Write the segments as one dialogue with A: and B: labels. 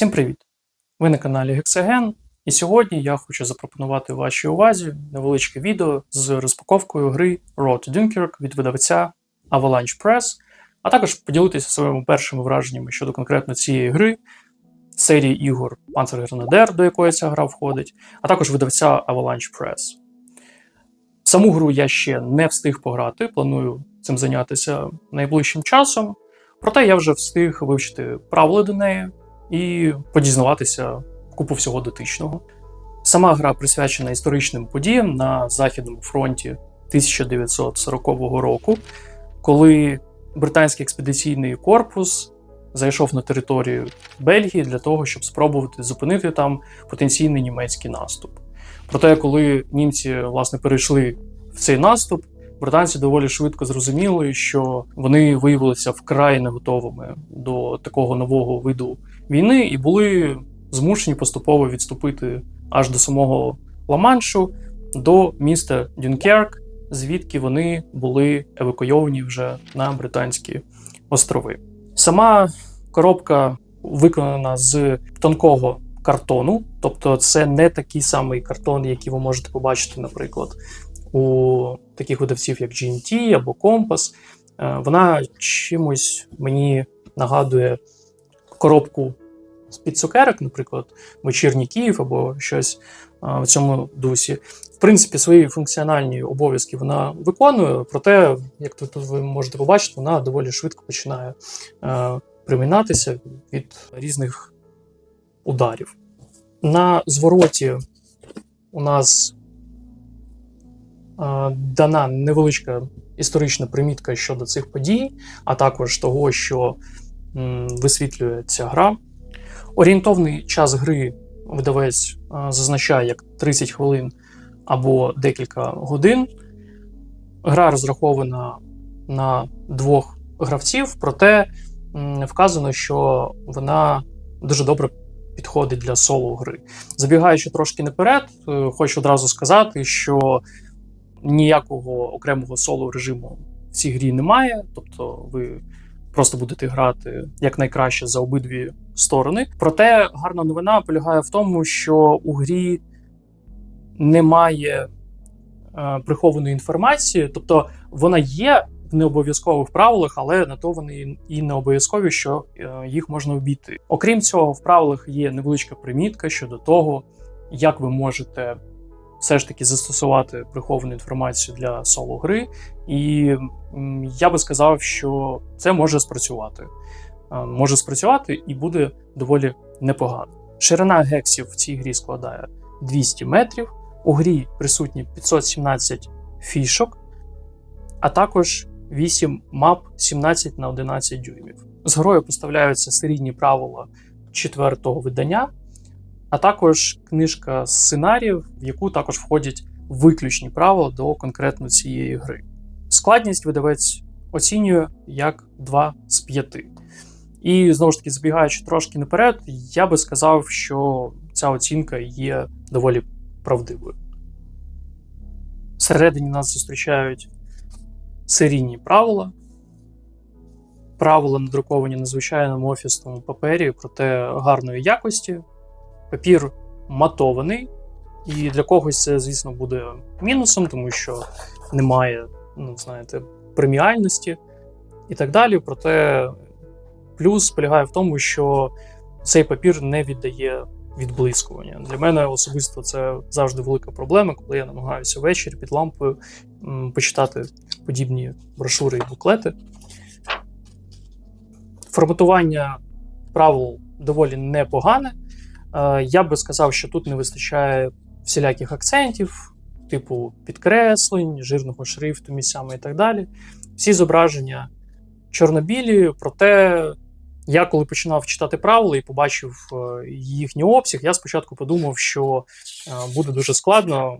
A: Всім привіт! Ви на каналі Гексаген, і сьогодні я хочу запропонувати вашій увазі невеличке відео з розпаковкою гри Road Dunkirk від видавця Avalanche Press, а також поділитися своїми першими враженнями щодо конкретно цієї гри, серії ігор Panzer Grenadier, до якої ця гра входить, а також видавця Avalanche Press. Саму гру я ще не встиг пограти, планую цим зайнятися найближчим часом. Проте я вже встиг вивчити правила до неї і подізнаватися купу всього дотичного. Сама гра присвячена історичним подіям на Західному фронті 1940 року, коли британський експедиційний корпус зайшов на територію Бельгії для того, щоб спробувати зупинити там потенційний німецький наступ. Проте, коли німці власне перейшли в цей наступ, британці доволі швидко зрозуміли, що вони виявилися вкрай не готовими до такого нового виду війни і були змушені поступово відступити аж до самого Ла-Маншу, до міста Дюнкерк, звідки вони були евакуйовані вже на Британські острови. Сама коробка виконана з тонкого картону, тобто це не такий самий картон, який ви можете побачити, наприклад, у таких видавців, як GMT або Compass. Е, Вона чимось мені нагадує коробку з-під цукерок, наприклад, вечірній Київ або щось в цьому дусі. В принципі, свої функціональні обов'язки вона виконує, проте, як тут ви можете побачити, вона доволі швидко починає примінатися від різних ударів. На звороті у нас дана невеличка історична примітка щодо цих подій, а також того, що висвітлює ця гра. Орієнтовний час гри видавець е, зазначає як 30 хвилин або декілька годин. Гра розрахована на двох гравців, проте вказано, що вона дуже добре підходить для соло гри. Забігаючи трошки наперед, е, хочу одразу сказати, що ніякого окремого соло режиму в цій грі немає, тобто ви просто будете грати якнайкраще за обидві сторони. Проте гарна новина полягає в тому, що у грі немає е, прихованої інформації, тобто вона є в необов'язкових правилах, але на то вони і не обов'язкові, що е, їх можна обійти. Окрім цього, в правилах є невеличка примітка щодо того, як ви можете все ж таки застосувати приховану інформацію для соло гри, і я би сказав, що це може спрацювати. Е, Може спрацювати і буде доволі непогано. Ширина гексів в цій грі складає 200 метрів. У грі присутні 517 фішок, а також 8 мап 17 на 11 дюймів. З грою поставляються серійні правила четвертого видання, а також книжка сценаріїв, в яку також входять виключні правила до конкретно цієї гри. Складність видавець оцінює як 2 з 5. І знову ж таки, збігаючи трошки наперед, я би сказав, що ця оцінка є доволі правдивою. Всередині нас зустрічають серійні правила. Правила надруковані на звичайному офісному папері, проте гарної якості. Папір матований, і для когось це, звісно, буде мінусом, тому що немає, ну, знаєте, преміальності і так далі. Проте плюс полягає в тому, що цей папір не віддає відблискування. Для мене особисто це завжди велика проблема, коли я намагаюся ввечері під лампою почитати подібні брошури і буклети. Форматування правил доволі непогане. Е, Я би сказав, що тут не вистачає всіляких акцентів, типу підкреслень, жирного шрифту місцями і так далі. Всі зображення чорно-білі, проте я коли починав читати правила і побачив е, їхній обсяг, я спочатку подумав, що е, буде дуже складно,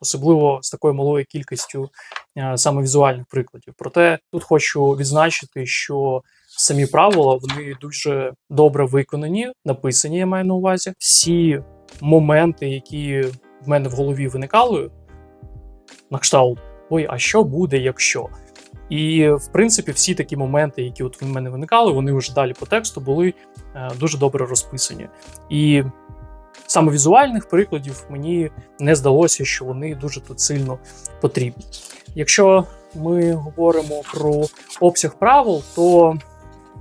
A: особливо з такою малою кількістю е, саме візуальних прикладів. Проте тут хочу відзначити, що самі правила вони дуже добре виконані, написані, я маю на увазі. Всі моменти, які в мене в голові виникали, на кшталт, ой, а що буде, якщо? І в принципі, всі такі моменти, які от в мене виникали, вони вже далі по тексту були е, дуже добре розписані. І саме візуальних прикладів мені не здалося, що вони дуже тут сильно потрібні. Якщо ми говоримо про обсяг правил, то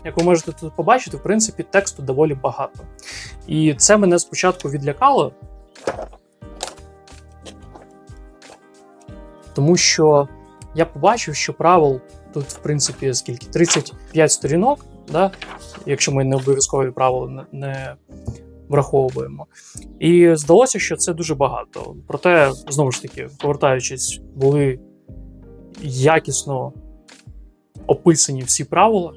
A: як ви можете тут побачити, в принципі, тексту доволі багато. І це мене спочатку відлякало, тому що я побачив, що правил тут, в принципі, скільки? 35 сторінок, да? якщо ми не обов'язкові правила не- враховуємо. І здалося, що це дуже багато. Проте, знову ж таки, повертаючись, були якісно описані всі правила.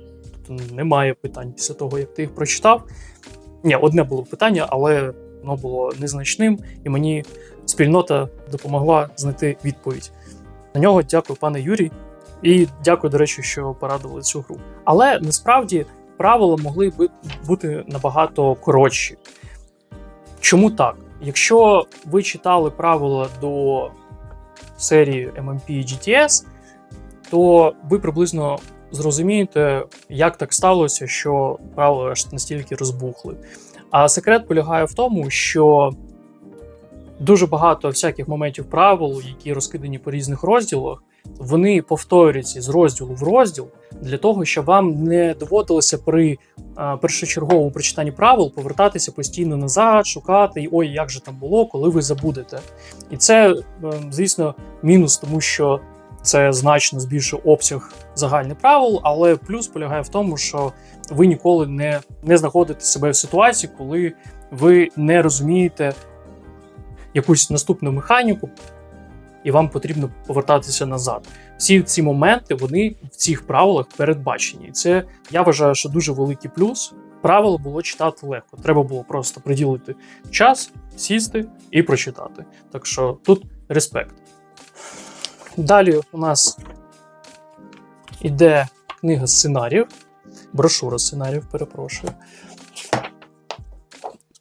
A: Тобто немає питань після того, як ти їх прочитав. Ні, одне було питання, але воно було незначним, і мені спільнота допомогла знайти відповідь. На нього дякую, пане Юрій. І дякую, до речі, що порадували цю гру. Але насправді правила могли би бути набагато коротші. Чому так? Якщо ви читали правила до серії MMP GTS, то ви приблизно зрозумієте, як так сталося, що правила аж настільки розбухли. А секрет полягає в тому, що дуже багато всяких моментів правил, які розкидані по різних розділах, вони повторюються з розділу в розділ для того, щоб вам не доводилося при а, першочерговому прочитанні правил повертатися постійно назад, шукати і ой, як же там було, коли ви забудете. І це, е, звісно, мінус, тому що це значно збільшує обсяг загальних правил, але плюс полягає в тому, що ви ніколи не, не знаходите себе в ситуації, коли ви не розумієте якусь наступну механіку, і вам потрібно повертатися назад. Всі ці моменти вони в цих правилах передбачені. І це я вважаю, що дуже великий плюс. Правила було читати легко. Треба було просто приділити час, сісти і прочитати. Так що тут респект. Далі у нас іде книга сценаріїв, брошура сценаріїв, перепрошую.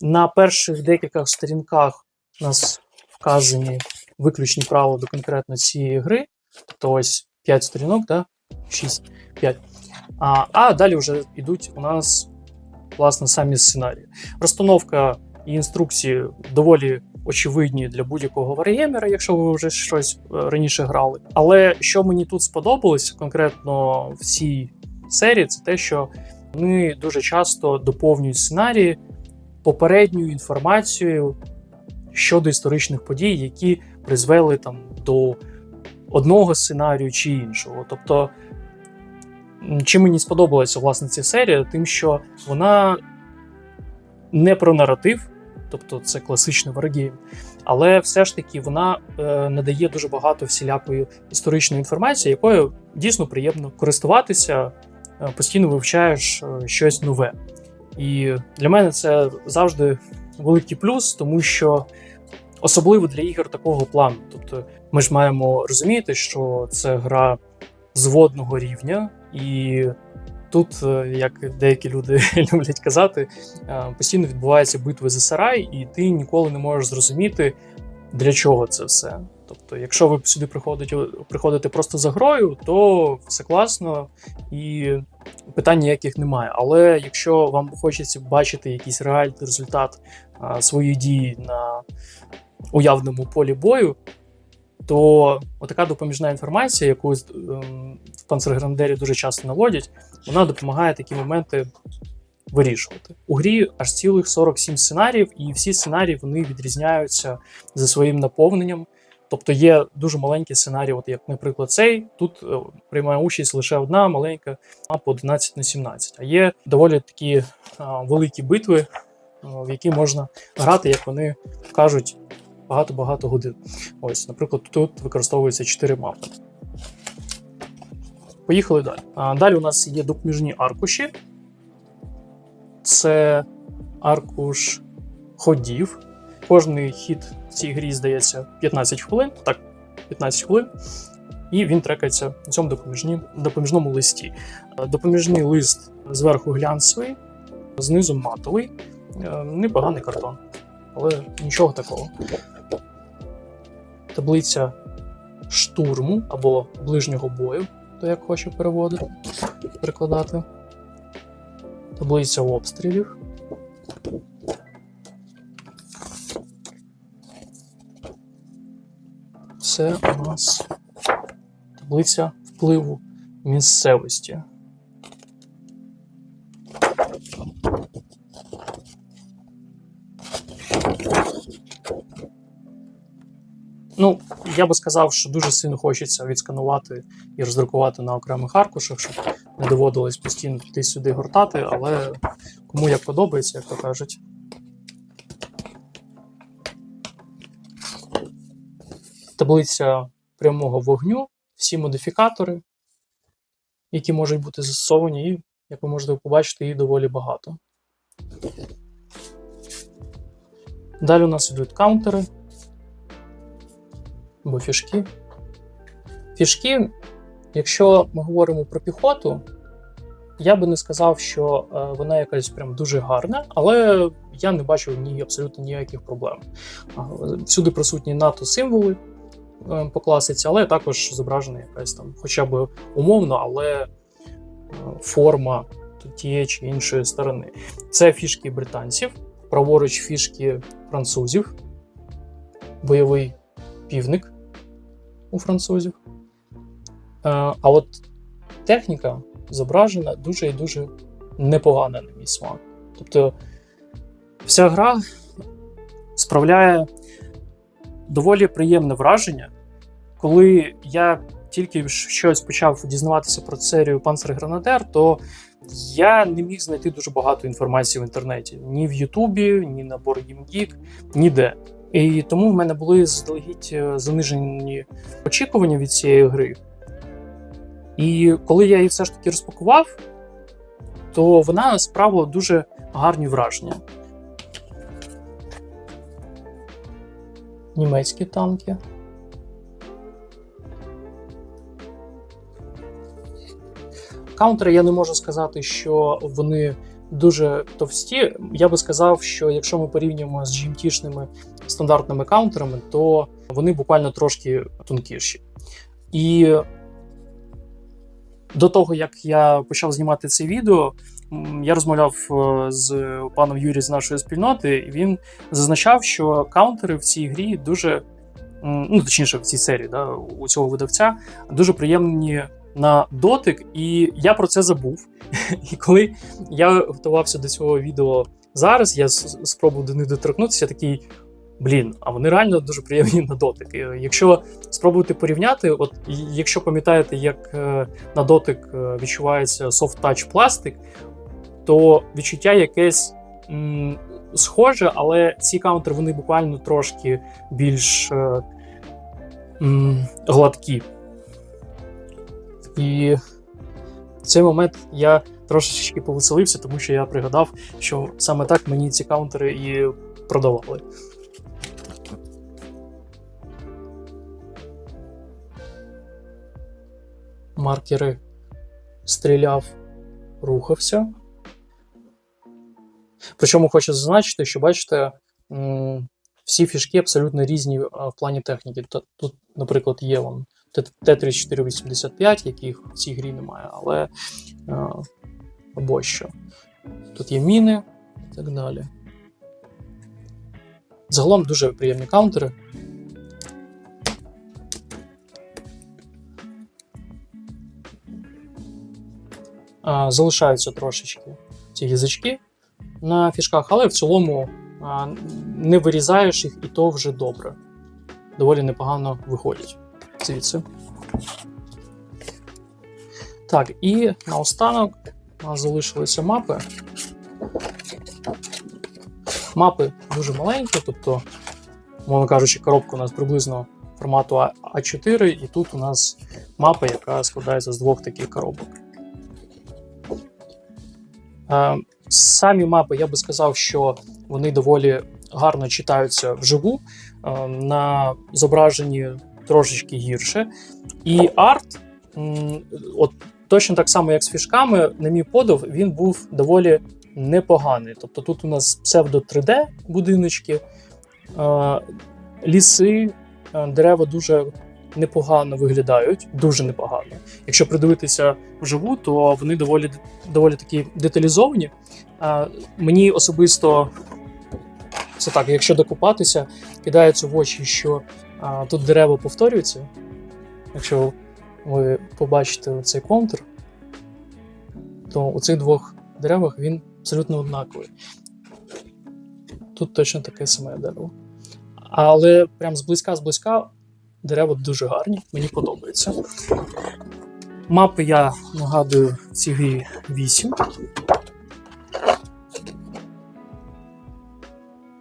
A: На перших декількох сторінках нас вказані виключні правила до конкретно цієї гри. Тобто ось 5 сторінок, да? 6, 5. А, а далі вже йдуть у нас власне самі сценарії. Розстановка і інструкції доволі очевидні для будь-якого варгеймера, якщо ви вже щось е, раніше грали. Але що мені тут сподобалось конкретно в цій серії, це те, що вони дуже часто доповнюють сценарії попередньою інформацією щодо історичних подій, які призвели там до одного сценарію чи іншого. Тобто, чим мені сподобалася власне ця серія, тим, що вона не про наратив, тобто це класичний варгейм, але все ж таки вона е, надає дуже багато всілякої історичної інформації, якою дійсно приємно користуватися, е, постійно вивчаєш е, щось нове. І для мене це завжди великий плюс, тому що особливо для ігор такого плану. Тобто, ми ж маємо розуміти, що це гра зводного рівня, і тут, е, як деякі люди люблять казати, е, постійно відбуваються битви за сарай, і ти ніколи не можеш зрозуміти, для чого це все. Тобто, якщо ви сюди приходите, приходите просто за грою, то все класно і питань ніяких немає. Але якщо вам хочеться бачити якийсь реальний результат а, своєї дії на уявному полі бою, то отака допоміжна інформація, яку ем, в Панцерграндері дуже часто наводять, вона допомагає такі моменти вирішувати. У грі аж цілих 47 сценаріїв, і всі сценарії вони відрізняються за своїм наповненням. Тобто є дуже маленькі сценарії, от як, наприклад, цей. Тут е, приймає участь лише одна маленька мапа 11 на 17. А є доволі такі а, великі битви, а, в які можна грати, як вони кажуть, багато-багато годин. Ось, наприклад, тут використовується 4 мапи. Поїхали далі. Далі у нас є допоміжні аркуші. Це аркуш ходів. Кожний хід в цій грі здається 15 хвилин. Так, 15 хвилин. І він трекається на цьому допоміжні, допоміжному листі. Е, Допоміжний лист зверху глянцевий, знизу матовий. Е, Непоганий картон, але нічого такого. Таблиця штурму або ближнього бою, то як хоче переводити, перекладати. Таблиця обстрілів. Це у нас таблиця впливу місцевості. Ну, я би сказав, що дуже сильно хочеться відсканувати і роздрукувати на окремих аркушах, щоб не доводилось постійно туди-сюди гортати, але кому як подобається, як то кажуть. Таблиця прямого вогню, всі модифікатори, які можуть бути застосовані, і, як ви можете побачити, їх доволі багато. Далі у нас йдуть каунтери або фішки. Фішки, якщо ми говоримо про піхоту, я би не сказав, що е, вона якась прям дуже гарна, але я не бачив ні абсолютно ніяких проблем. Всюди присутні НАТО символи е, по класиці, але також зображена якась там, хоча б умовно, але е, форма тієї чи іншої сторони. Це фішки британців, праворуч фішки французів, бойовий півник у французів. Е, А от техніка зображена дуже і дуже непогана на мій смак. Тобто вся гра справляє доволі приємне враження, коли я тільки щось почав дізнаватися про серію Панцергранадер, то я не міг знайти дуже багато інформації в інтернеті ні в Ютубі, ні на BoardGameGeek, ніде. І тому в мене були заздалегідь е, занижені очікування від цієї гри. І коли я її все ж таки розпакував, то вона справила дуже гарні враження. Німецькі танки. Каунтери я не можу сказати, що вони дуже товсті. Я би сказав, що якщо ми порівнюємо з GMT-шними стандартними каунтерами, то вони буквально трошки тонкіші. І до того, як я почав знімати це відео, я розмовляв е, з паном Юрі з нашої спільноти, і він зазначав, що каунтери в цій грі дуже, ну точніше, в цій серії да, у цього видавця дуже приємні на дотик, і я про це забув. І коли я готувався до цього відео зараз, я спробував до них доторкнутися, такий. Блін, а вони реально дуже приємні на дотик. Якщо спробувати порівняти, от якщо пам'ятаєте, як е, на дотик е, відчувається soft touch пластик, то відчуття якесь м, схоже, але ці каунтери вони буквально трошки більш е, м, гладкі. І в цей момент я трошечки повеселився, тому що я пригадав, що саме так мені ці каунтери і продавали. Маркери стріляв, рухався. Причому хочу зазначити, що бачите, всі фішки абсолютно різні в плані техніки. Тут, наприклад, є вон Т-3485, яких в цій грі немає, але або що. Тут є міни і так далі. Загалом дуже приємні каунтери. Залишаються трошечки ці язички на фішках, але в цілому не вирізаєш їх, і то вже добре. Доволі непогано виходять звідси. Так, і наостанок у нас залишилися мапи. Мапи дуже маленькі, тобто, мовно кажучи, коробка у нас приблизно формату А- А4, і тут у нас мапа, яка складається з двох таких коробок. Самі мапи, я би сказав, що вони доволі гарно читаються вживу. Е, На зображенні трошечки гірше. І арт, от точно так само, як з фішками, на мій подив, він був доволі непоганий. Тобто тут у нас псевдо 3D будиночки, е, ліси, е, дерева дуже непогано виглядають, дуже непогано. Якщо придивитися вживу, то вони доволі, доволі такі деталізовані. Е, Мені особисто це так, якщо докупатися, кидається в очі, що А тут дерева повторюються. Якщо ви побачите цей контур, то у цих двох деревах він абсолютно однаковий. Тут точно таке саме дерево. Але прям зблизька зблизька дерева дуже гарні, мені подобається. Мапи я нагадую в цій грі 8.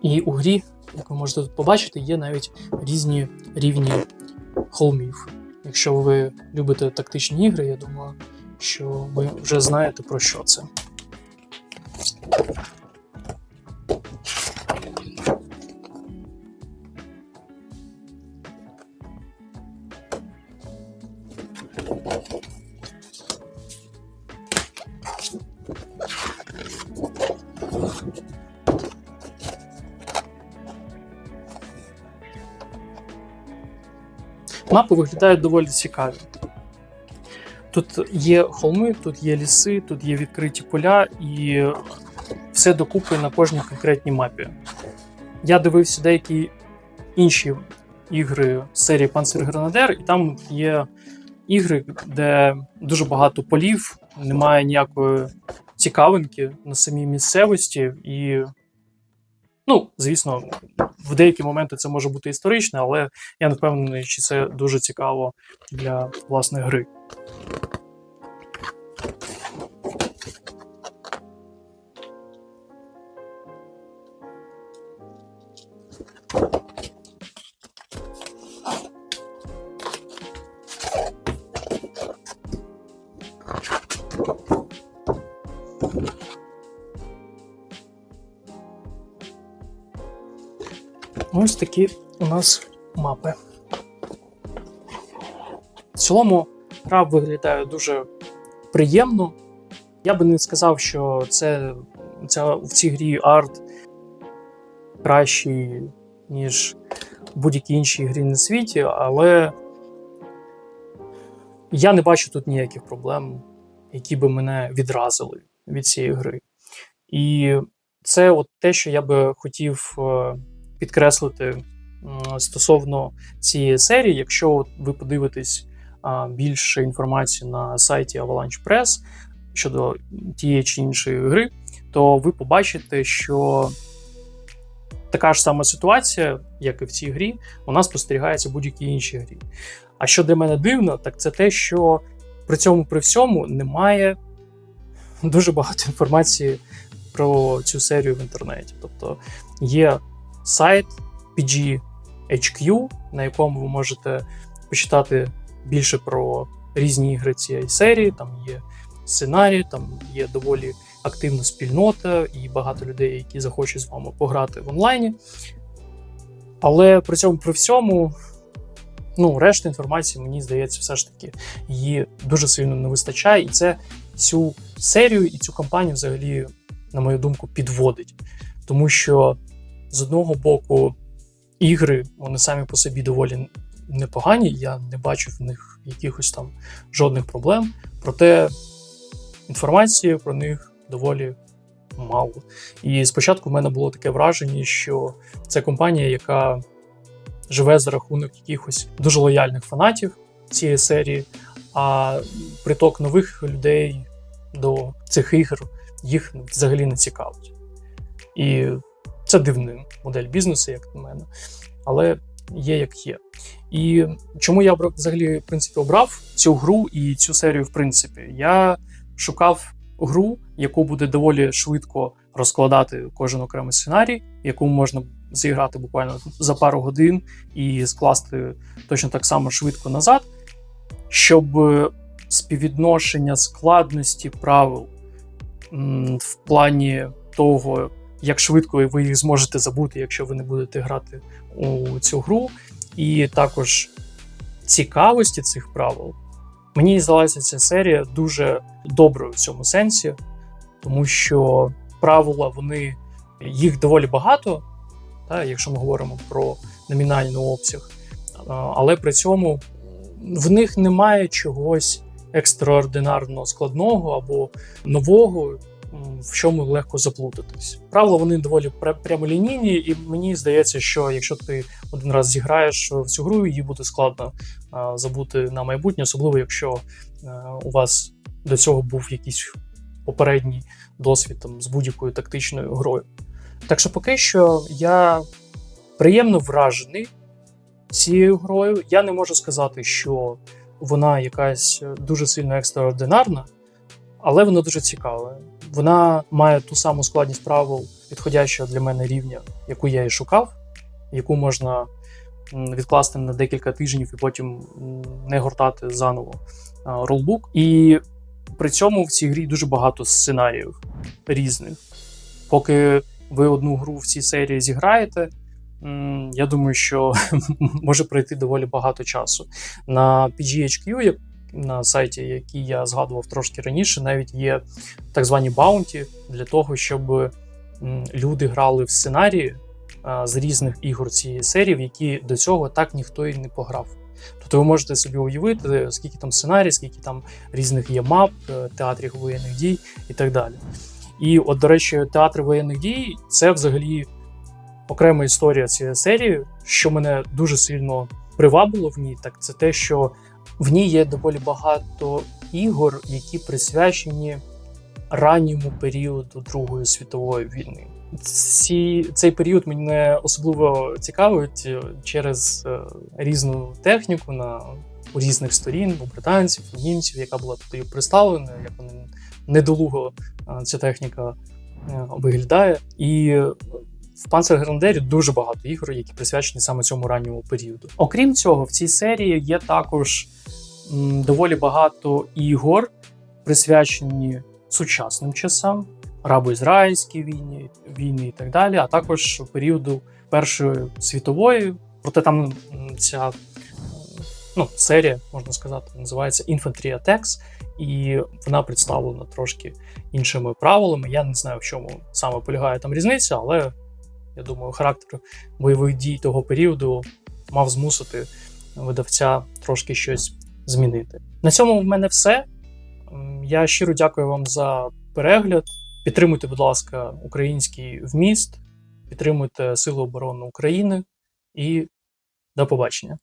A: І у грі, як ви можете тут побачити, є навіть різні рівні холмів. Якщо ви любите тактичні ігри, я думаю, що ви вже знаєте про що це. Мапи виглядають доволі цікаві. Тут є холми, тут є ліси, тут є відкриті поля і все докупи на кожній конкретній мапі. Я дивився деякі інші ігри серії Panzer Grenadier, і там є ігри, де дуже багато полів, немає ніякої цікавинки на самій місцевості, і, ну, звісно, в деякі моменти це може бути історичне, але я не впевнений, чи це дуже цікаво для власної гри. Ось такі у нас мапи. В цілому гра виглядає дуже приємно. Я би не сказав, що це ця, в цій грі арт кращий, ніж в будь-які інші грі на світі, але я не бачу тут ніяких проблем, які би мене відразили від цієї гри. І це от те, що я би хотів е, підкреслити стосовно цієї серії. Якщо ви подивитесь більше інформації на сайті Avalanche Press щодо тієї чи іншої гри, то ви побачите, що така ж сама ситуація, як і в цій грі, вона спостерігається в будь-якій іншій грі. А що для мене дивно, так це те, що при цьому при всьому немає дуже багато інформації про цю серію в інтернеті. Тобто є сайт PGHQ, на якому ви можете почитати більше про різні ігри цієї серії. Там є сценарій, там є доволі активна спільнота і багато людей, які захочуть з вами пограти в онлайні. Але при цьому при всьому, ну, решта інформації, мені здається, все ж таки її дуже сильно не вистачає, і це цю серію і цю кампанію взагалі, на мою думку, підводить. Тому що з одного боку, ігри вони самі по собі доволі непогані, я не бачу в них якихось там жодних проблем. Проте інформації про них доволі мало. І спочатку в мене було таке враження, що це компанія, яка живе за рахунок якихось дуже лояльних фанатів цієї серії, а приток нових людей до цих ігор їх взагалі не цікавить. І це дивна модель бізнесу, як на мене, але є як є. І чому я взагалі в принципі, обрав цю гру і цю серію, в принципі, я шукав гру, яку буде доволі швидко розкладати кожен окремий сценарій, яку можна зіграти буквально за пару годин і скласти точно так само швидко назад, щоб співвідношення складності правил в плані того, як швидко ви їх зможете забути, якщо ви не будете грати у цю гру, і також цікавості цих правил. Мені здалася ця серія дуже доброю в цьому сенсі, тому що правила вони їх доволі багато, та, якщо ми говоримо про номінальний обсяг, але при цьому в них немає чогось екстраординарно складного або нового, в чому легко заплутатись. Правила вони доволі прямолінійні, і мені здається, що якщо ти один раз зіграєш в цю гру, її буде складно забути на майбутнє, особливо якщо е, у вас до цього був якийсь попередній досвід там, з будь-якою тактичною грою. Так що поки що я приємно вражений цією грою. Я не можу сказати, що вона якась дуже сильно екстраординарна, але вона дуже цікава. Вона має ту саму складність правил, підходящого для мене рівня, яку я і шукав, яку можна відкласти на декілька тижнів і потім не гортати заново ролбук. І при цьому в цій грі дуже багато сценаріїв різних. Поки ви одну гру в цій серії зіграєте, я думаю, що може пройти доволі багато часу. На PGHQ, на сайті, який я згадував трошки раніше, навіть є так звані баунті для того, щоб люди грали в сценарії з різних ігор цієї серії, в які до цього так ніхто і не пограв. Тобто ви можете собі уявити, скільки там сценарій, скільки там різних є мап, е, театрів воєнних дій і так далі. І, от, до речі, театр воєнних дій це взагалі окрема історія цієї серії, що мене дуже сильно привабило в ній, так це те, що в ній є доволі багато ігор, які присвячені ранньому періоду Другої світової війни. Ці, цей період мене особливо цікавить е, через е, різну техніку на у різних сторін, у британців, у німців, яка була туди представлена, як вони недолуго е, ця техніка виглядає. І в Панцерграндері дуже багато ігор, які присвячені саме цьому ранньому періоду. Окрім цього, в цій серії є також м, доволі багато ігор, присвячені сучасним часам, арабо-ізраїльській війні, війни і так далі, а також періоду Першої світової. Проте там ця ну, серія, можна сказати, називається Infantry Attacks, і вона представлена трошки іншими правилами. Я не знаю, в чому саме полягає там різниця, але я думаю, характер бойових дій того періоду мав змусити видавця трошки щось змінити. На цьому в мене все. Я щиро дякую вам за перегляд. Підтримуйте, будь ласка, український вміст, підтримуйте Сили оборони України і до побачення.